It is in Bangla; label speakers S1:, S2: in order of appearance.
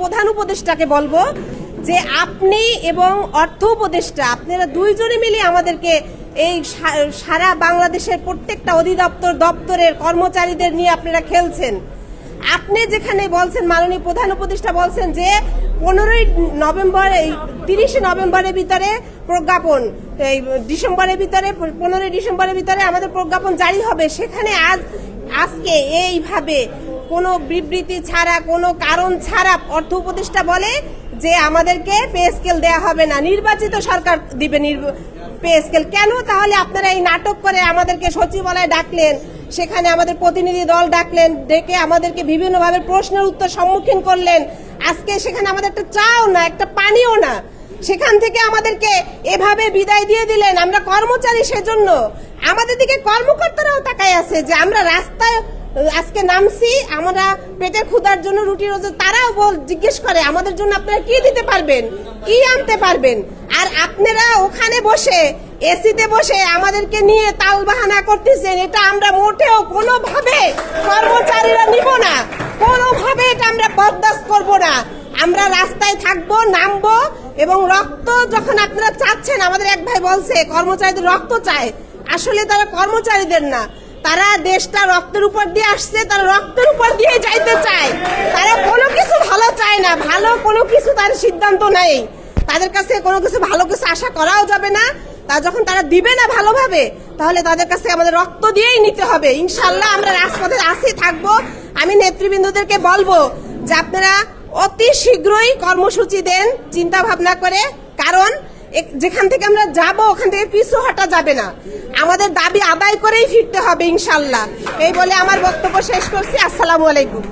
S1: প্রধান উপদেষ্টাকে বলব যে আপনি এবং অর্থ উপদেষ্টা, আপনারা দুইজনে মিলে আমাদেরকে এই সারা বাংলাদেশের প্রত্যেকটা অধিদপ্তর, দপ্তরের কর্মচারীদের নিয়ে আপনারা খেলছেন। আপনি যেখানে বলছেন, মাননীয় প্রধান উপদেষ্টা বলছেন যে পনেরোই নভেম্বর, এই তিরিশে নভেম্বরের ভিতরে প্রজ্ঞাপন, এই ডিসেম্বরের ভিতরে, পনেরোই ডিসেম্বরের ভিতরে আমাদের প্রজ্ঞাপন জারি হবে। সেখানে আজ, আজকে এইভাবে কোনো বিবৃতি ছাড়া, কোনো কারণ ছাড়া অর্থ উপদেষ্টা বলে যে আমাদেরকে পে স্কেল দেওয়া হবে না। নির্বাচিত সরকার দিবে পে স্কেল। কেন? তাহলে আপনারা এই নাটক করে আমাদেরকে সচিবালয়ে ডাকলেন, সেখানে আমাদের প্রতিনিধি দল ডাকলেন, ডেকে আমাদেরকে বিভিন্নভাবে প্রশ্নের উত্তর সম্মুখীন করলেন। আজকে সেখানে আমাদের একটা চাও না, একটা পানিও না। সেখান থেকে আমাদেরকে এভাবে বিদায় দিয়ে দিলেন। আমরা কর্মচারী সেজন্য। আমাদের দিকে কর্মকর্তারাও তাকায় আছে যে আমরা রাস্তায় আজকে নামছি, আমরা পেটের ক্ষুধার জন্য রুটি রোজ, তারাও বল, জিজ্ঞেস করে, আমাদের জন্য আপনারা কি দিতে পারবেন? কি আনতে পারবেন? আর আপনারা ওখানে বসে, এসিতে বসে আমাদেরকে নিয়ে তাল বাহানা করতেছেন, এটা আমরা মোটেও কোনোভাবে কর্মচারীরা নিব না। কোনোভাবে এটা আমরা বরদাস্ত করব না। আমরা রাস্তায় থাকব, নামবো এবং রক্ত যখন আপনারা চাচ্ছেন, আমাদের এক ভাই বলছে, কর্মচারীদের রক্ত চায় আসলে তারা কর্মচারীদের না। তারা দেশটা রক্তের উপর দিয়ে আসছে, তারা রক্তের উপর দিয়ে যাইতে চায়। তারা কোনো কিছু ভালো চায় না, ভালো কোনো কিছু তার সিদ্ধান্ত নেই। তাদের কাছে কোনো কিছু ভালো কিছু আশা করাও যাবে না। তা যখন তারা দিবে না ভালোভাবে, তাহলে তাদের কাছে আমাদের রক্ত দিয়েই নিতে হবে। ইনশাল্লাহ আমরা রাজপথে আসি থাকব। আমি নেতৃবৃন্দদেরকে বলব যে আপনারা অতি শীঘ্রই কর্মসূচি দেন চিন্তা ভাবনা করে। কারণ যেখান থেকে আমরা যাব, ওখান থেকে পিছু হটা যাবে না। আমাদের দাবি আদায় করেই ফিরতে হবে, ইনশাল্লাহ। এই বলে আমার বক্তব্য শেষ করছি। আসসালামু আলাইকুম।